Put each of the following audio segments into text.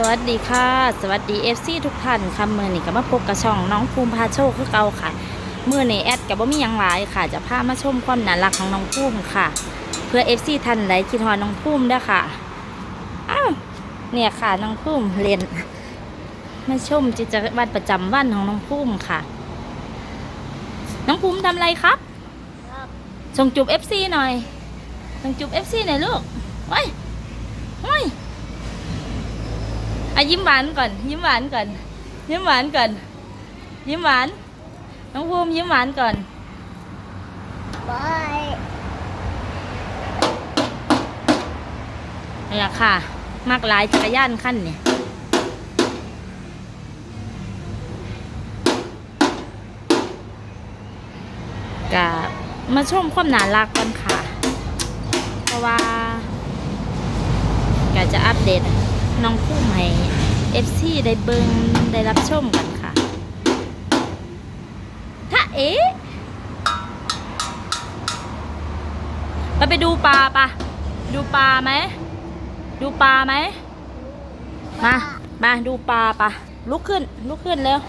สวัสดีค่ะ สวัสดีเอฟซีทุกท่านค่ะมือนี่ก็มาพบกับช่องน้องภูมิพาโชคคือเก่าค่ะมือนี่แอดกับว่ามีหยังหลายค่ะ จะพามาชมความน่ารักของน้องภูมิค่ะ เพื่อเอฟซีท่านใดคิดฮอดน้องภูมิเด้อค่ะอ้าวเนี่ยค่ะน้องภูมิเรียนมาชมจิตวัตรประจำวันของน้องภูมิค่ะ น้องภูมิทำอะไรครับส่งจูบเอฟซีหน่อยส่งจูบเอฟซีหน่อยลูกไว้ไว้ อะยิ้มหวานก่อน ยิ้มหวานก่อน ยิ้มหวานก่อน ยิ้มหวาน น้องภูมิยิ้มหวานก่อนบายนี่แหละค่ะ มากหลายจักรยานขั้นเนี่ยกะมาชมความน่ารักกันค่ะ เพราะว่ากะจะอัปเดต น้องภูมิให้ FC ได้เบิงได้รับชมกันค่ะถ้าเอ๊ะไปไปดูปลาปะดูปลาไหม ดูปลาไหม มา มาดูปลาปะลุกขึ้น ลุกขึ้นเร็ว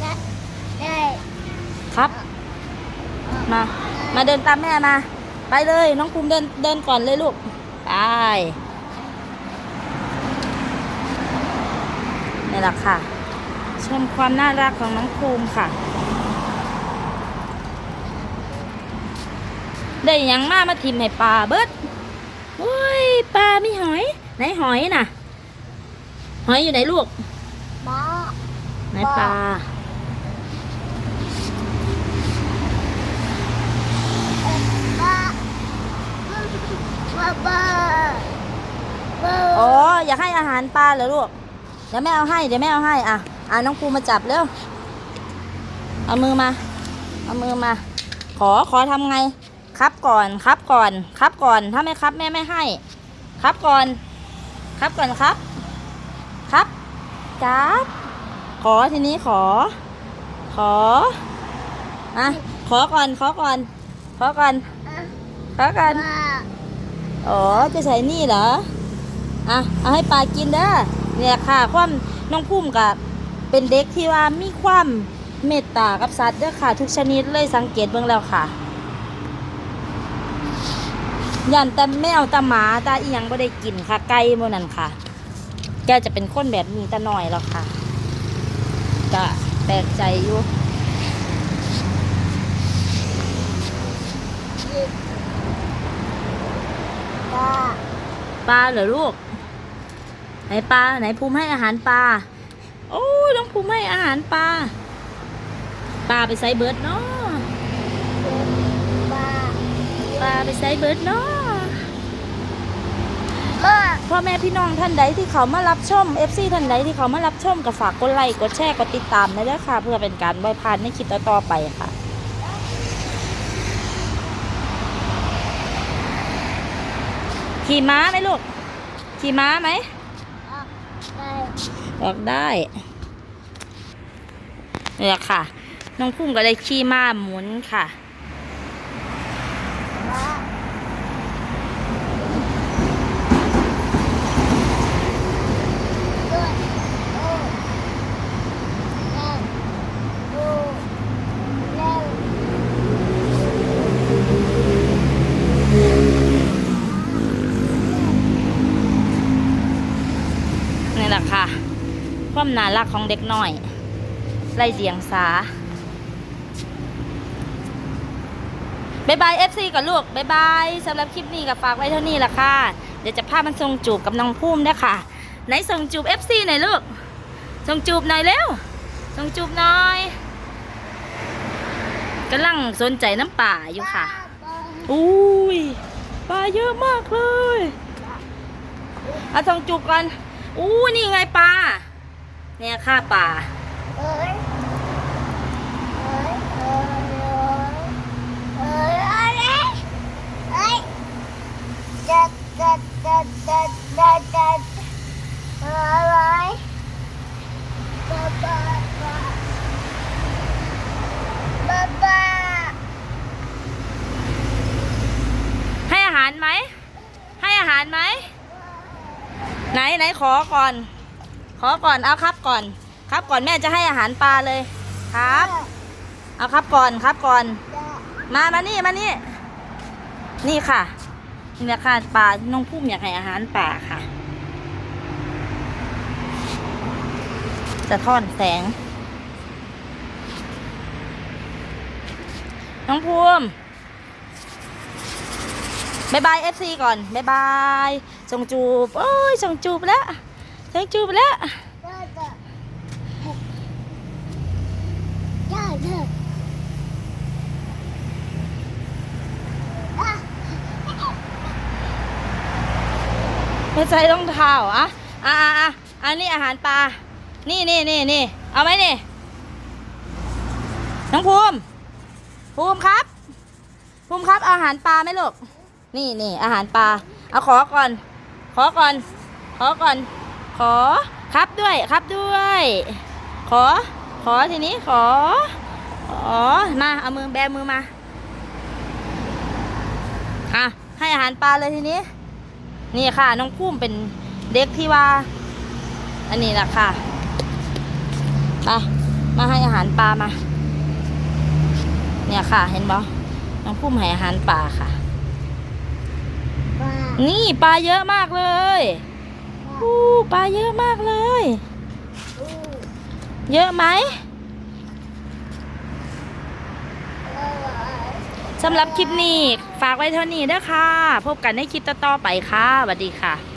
ได้ได้ ครับ มา มาเดินตามแม่มา ไปเลย น้องภูมิเดินเดินก่อนเลยลูก ไปนี่แหละค่ะ ชมความน่ารักของน้องภูมิค่ะ ได้หยังมามาทิมให้ปลาเบิดโอ้ยปลามีหอย ไหนหอยน่ะ หอยอยู่ไหนลูกบ้าไหนปลาบ้า บ้าบ้าบ้าอ๋ออยากให้อาหารปลาเหรอลูกเดี๋ยวแม่เอาให้เดี๋ยวแม่เอาให้อะอะน้องภูมิมาจับเร็วเอามือมา เอามือมา ขอขอทำไง ครับก่อนครับก่อน ครับก่อนถ้าไม่ครับแม่ไม่ให้ ครับก่อน ครับก่อนครับ ครับจับขอทีนี้ขอ ขออะขอก่อนขอก่อนขอก่อนขอก่อนบ้า อ๋อ จะใส่นี่เหรอ อะ เอาให้ปลากินเด้อเนี่ยค่ะ ความน้องพุ่มกับเป็นเด็กที่ว่ามีความเมตตากับสัตว์เด้อค่ะ ทุกชนิดเลยสังเกตเบื้องแล้วค่ะยันแต่แมวแต่หมาตาอีหยังบ่ได้กินค่ะ ไก่โมนั่นค่ะ แกจะเป็นคนแบบนี้แต่น้อยแล้วค่ะก็แปลกใจอยู่ บ้า ปลาเหรอลูก ไหนปลาไหนภูมิให้อาหารปลา โอ้ยน้องภูมิให้อาหารปลา ปลาไปไซเบิร์ดเนาะบ้าปลาไปไซเบิร์ดเนาะพ่อแม่พี่น้องท่านใดที่เขามารับชม FC ท่านใดที่เขามารับชมก็ฝากกดไลค์กดแชร์กดติดตามนะเด้อค่ะ เพื่อเป็นการไว้พลาดในคลิปต่อๆไปค่ะ ขี่ม้าไหมลูก ขี่ม้าไหมได้ออกได้นี่แหละค่ะ น้องพุ่งก็ได้ขี่ม้าหมุนค่ะ บ้าด้วยโอ้เล่นโอ้เล่น นี่แหละค่ะ ความน่ารักของเด็กน้อยไล่เดียงสาบายบายเอฟซีกับลูกบายบายสำหรับคลิปนี้ก็ฝากไว้เท่านี้ละค่ะ เดี๋ยวจะพามันส่งจูบกับน้องพุ่มด้วยค่ะ ไหนส่งจูบเอฟซีหน่อยลูกส่งจูบหน่อยเร็วส่งจูบหน่อยกำลังสนใจน้ำป่าอยู่ค่ะ อุ้ยปลาเยอะมากเลย เอาส่งจูบก่อนอู้นี่ไงปลา เนี่ยค่าป่า ให้อาหารไหม ให้อาหารไหม ไหนไหนขอก่อน ขอก่อนเอาครับก่อน ครับก่อนแม่จะให้อาหารปลาเลยครับ เอาครับก่อนครับก่อน มามานี่มานี่ นี่ค่ะนี่แหละค่ะปลาน้องพุ่มอยากให้อาหารป่าค่ะจะท่อนแสง น้องภูมิบายบายเอฟซีก่อนบายบายส่งจูบ โอ้ยส่งจูบไปแล้ว ส่งจูบไปแล้วไม่ใช่ต้องเท้าอะอะอะอะอันนี้อาหารปลา นี่นี่นี่นี่เอาไหมนี่ น้องภูมิ ภูมิครับ ภูมิครับเอาอาหารปลาไหมลูก นี่นี่อาหารปลา เอาขอก่อน ขอก่อน ขอก่อน ขอ ครับด้วย ครับด้วย ขอ ขอทีนี้ขอ ขอ มา เอามือแบมือมา อะ ให้อาหารปลาเลยทีนี้ นี่ค่ะ น้องพุ่มเป็นเด็กที่ว่า อันนี้แหละค่ะ ไป มาให้อาหารปลามา เนี่ยค่ะ เห็นบ่น้องพุ่มให้อาหารปลาค่ะ นี่ปลาเยอะมากเลย อู้ปลาเยอะมากเลย เยอะไหมสำหรับคลิปนี้ ฝากไว้เท่านี้เด้อค่ะพบกันในคลิปต่อๆไปค่ะสวัสดีค่ะ